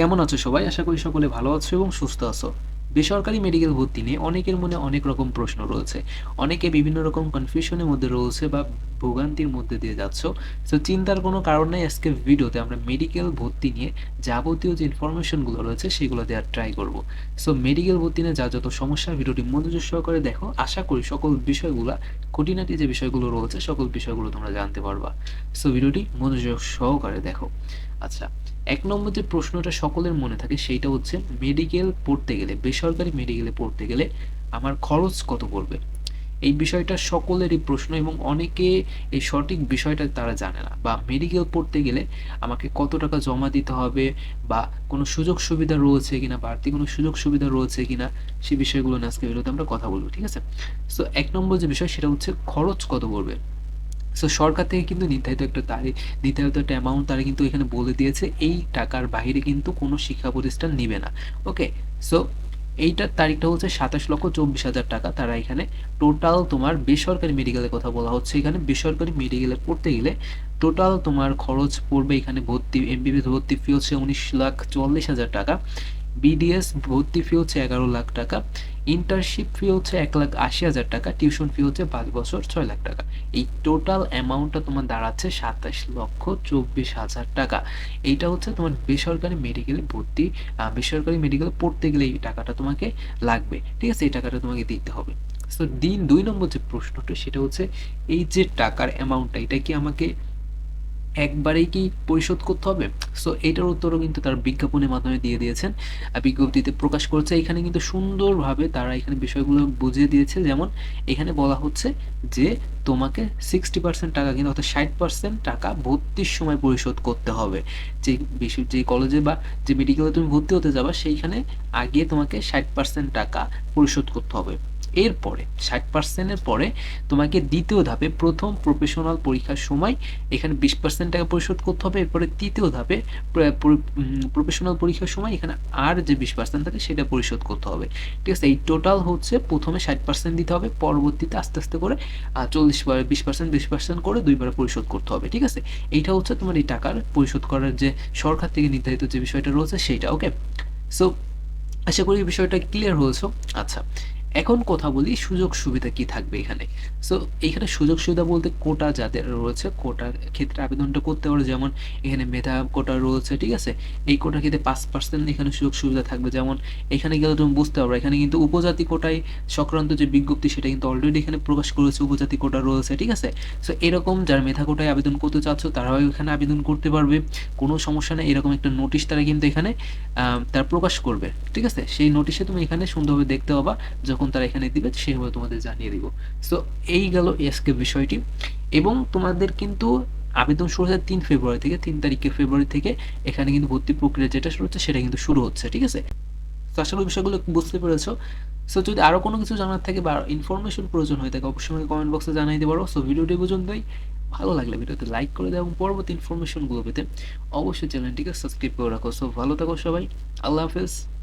কেমন আছো সবাই? আশা করি সকলে ভালো আছো এবং সুস্থ আছো। বেসরকারি মেডিকেল ভর্তি নিয়ে অনেকের মনে অনেক রকম প্রশ্ন রয়েছে। অনেকে বিভিন্ন রকম কনফিউশনের মধ্যে রয়েছে বা ভোগান্তির মধ্যে দিয়ে যাচ্ছ। তো চিন্তার কোনো কারণ নেই, আজকে ভিডিওতে আমরা মেডিকেল ভর্তি নিয়ে যাবতীয় যে ইনফরমেশনগুলো রয়েছে, সেগুলো দেওয়ার ট্রাই করব। সো মেডিকেল ভর্তি নিয়ে যা যত সমস্যা, ভিডিওটি মনোযোগ সহকারে দেখো। আশা করি সকল বিষয়গুলো, খুঁটিনাটি যে বিষয়গুলো রয়েছে, সকল বিষয়গুলো তোমরা জানতে পারবা। সো ভিডিওটি মনোযোগ সহকারে দেখো। আচ্ছা এক নম্বর যে প্রশ্নটা সকলের মনে থাকে, সেইটা হচ্ছে মেডিকেল পড়তে গেলে, বেসরকারি মেডিকেলে পড়তে গেলে আমার খরচ কত পড়বে? এই বিষয়টা সকলেরই প্রশ্ন এবং অনেকে এই সঠিক বিষয়টা তারা জানে না। বা মেডিকেল পড়তে গেলে আমাকে কত টাকা জমা দিতে হবে বা কোনো সুযোগ সুবিধা রয়েছে কিনা বাড়তি কোনো সুযোগ সুবিধা রয়েছে কিনা সেই বিষয়গুলো নিয়ে আজকে ভিডিওতে আমরা কথা বলব, ঠিক আছে? সো এক নম্বর যে বিষয়, সেটা হচ্ছে খরচ কত পড়বে? সো সরকার থেকে কিন্তু নির্ধারিত একটা তারিখ, নির্ধারিত একটা অ্যামাউন্ট তারা কিন্তু এখানে বলে দিয়েছে। এই টাকার বাইরে কিন্তু কোনো শিক্ষা প্রতিষ্ঠান নিবে না। ওকে সো এইটার তারিখটা হচ্ছে সাতাশ লক্ষ চব্বিশ হাজার টাকা। তারা এখানে টোটাল তোমার বেসরকারি মেডিকেলের কথা বলা হচ্ছে। এখানে বেসরকারি মেডিকেলে পড়তে গেলে টোটাল তোমার খরচ পড়বে এখানে ভর্তি এমবিবিএস ভর্তি ফি হচ্ছে উনিশ লাখ চুয়াল্লিশ হাজার টাকা। বিডিএস ভর্তি ফি হচ্ছে এগারো লাখ টাকা। ইন্টার্নশিপ ফি হচ্ছে এক লাখ আশি হাজার টাকা টিউশন ফি হচ্ছে পাঁচ বছর ছয় লাখ টাকা। এই টোটাল অ্যামাউন্টটা তোমার দাঁড়াচ্ছে সাতাশ লক্ষ চব্বিশ হাজার টাকা। এইটা হচ্ছে তোমার বেসরকারি মেডিকেলে ভর্তি বেসরকারি মেডিকেলে পড়তে গেলে এই টাকাটা তোমাকে লাগবে। ঠিক আছে? এই টাকাটা তোমাকে দিতে হবে। তো দিন দুই নম্বর যে প্রশ্নটা, সেটা হচ্ছে এই যে টাকার অ্যামাউন্টটা এটা কি আমাকে একবারেই কি পরিশোধ করতে হবে? সো এটার উত্তরও কিন্তু তার বিজ্ঞাপনের মাধ্যমে দিয়ে দিয়েছেন। বিজ্ঞপ্তিতে প্রকাশ করেছে, এখানে কিন্তু সুন্দরভাবে তারা এখানে বিষয়গুলো বুঝিয়ে দিয়েছে। যেমন, এখানে বলা হচ্ছে যে, তোমাকে সিক্সটি পার্সেন্ট টাকা কিন্তু অর্থাৎ ষাট পার্সেন্ট টাকা ভর্তির সময় পরিশোধ করতে হবে। যে বিশ্ব যে কলেজে বা যে মেডিকেলে তুমি ভর্তি হতে যাবা, সেইখানে আগে তোমাকে ষাট পার্সেন্ট টাকা পরিশোধ করতে হবে। এরপরে, ষাট পার্সেন্টের পরে তোমাকে দ্বিতীয় ধাপে প্রথম প্রফেশনাল পরীক্ষার সময় এখানে বিশ পার্সেন্ট টাকা পরিশোধ করতে হবে। এরপরে তৃতীয় ধাপে প্রফেশনাল পরীক্ষার সময় এখানে আর যে বিশ পার্সেন্ট থাকে সেটা পরিশোধ করতে হবে। ঠিক আছে, এই টোটাল হচ্ছে প্রথমে ষাট পার্সেন্ট দিতে হবে, পরবর্তীতে আস্তে আস্তে করে চল্লিশ বিশ পার্সেন্ট বিশ পার্সেন্ট করে দুইবার পরিশোধ করতে হবে। ঠিক আছে? এইটা হচ্ছে তোমার এই টাকার পরিশোধ করার যে সরকার থেকে নির্ধারিত যে বিষয়টা রয়েছে সেইটা ওকে সো আশা করি বিষয়টা ক্লিয়ার হয়েছে। আচ্ছা এখন কথা বলি সুযোগ সুবিধা কি থাকবে এখানে? সো এখানে সুযোগ সুবিধা বলতে কোটা যাদের রয়েছে, কোটার ক্ষেত্রে আবেদনটা করতে পারো। যেমন এখানে মেধা কোটা রয়েছে, ঠিক আছে? এই কোটার ক্ষেত্রে পাঁচ পার্সেন্ট এখানে সুযোগ সুবিধা থাকবে। যেমন এখানে গেলে তুমি বুঝতে পারবে, এখানে কিন্তু উপজাতি কোটায় সংক্রান্ত যে বিজ্ঞপ্তি, সেটা কিন্তু অলরেডি এখানে প্রকাশ করেছে, উপজাতি কোটা রয়েছে, ঠিক আছে? সো এরকম যারা মেধা কোটায় আবেদন করতে চাচ্ছ, তারাও এখানে আবেদন করতে পারবে। কোনো সমস্যা নেই, এরকম একটা নোটিশ তারা কিন্তু এখানে তারা প্রকাশ করবে, ঠিক আছে? সেই নোটিশে তুমি এখানে সুন্দরভাবে দেখতে পাবা যখন তারা এখানে দিবে সেইভাবে তোমাদের জানিয়ে দিব। সো এই গেল এসকে বিষয়টি। এবং তোমাদের কিন্তু আবেদন শুরু হচ্ছে তিন ফেব্রুয়ারি থেকে, তিন তারিখে ফেব্রুয়ারি থেকে। এখানে কিন্তু ভর্তি প্রক্রিয়া যেটা শুরু হচ্ছে, সেটা কিন্তু শুরু হচ্ছে, ঠিক আছে? তো আশা বিষয়গুলো বুঝতে পেরেছ। সো যদি আরও কোনো কিছু জানার থাকে বা ইনফরমেশন প্রয়োজন হয়ে থাকে অবশ্যই আমাকে কমেন্ট বক্সে জানাই দিতে পারো সো ভিডিওটি পর্যন্তই। ভালো লাগলে ভিডিওতে লাইক করে দাও এবং পরবর্তী ইনফরমেশনগুলো পেতে অবশ্যই চ্যানেলটিকে সাবস্ক্রাইব করে রাখো। সো ভালো থাকো সবাই। আল্লাহ হাফেজ।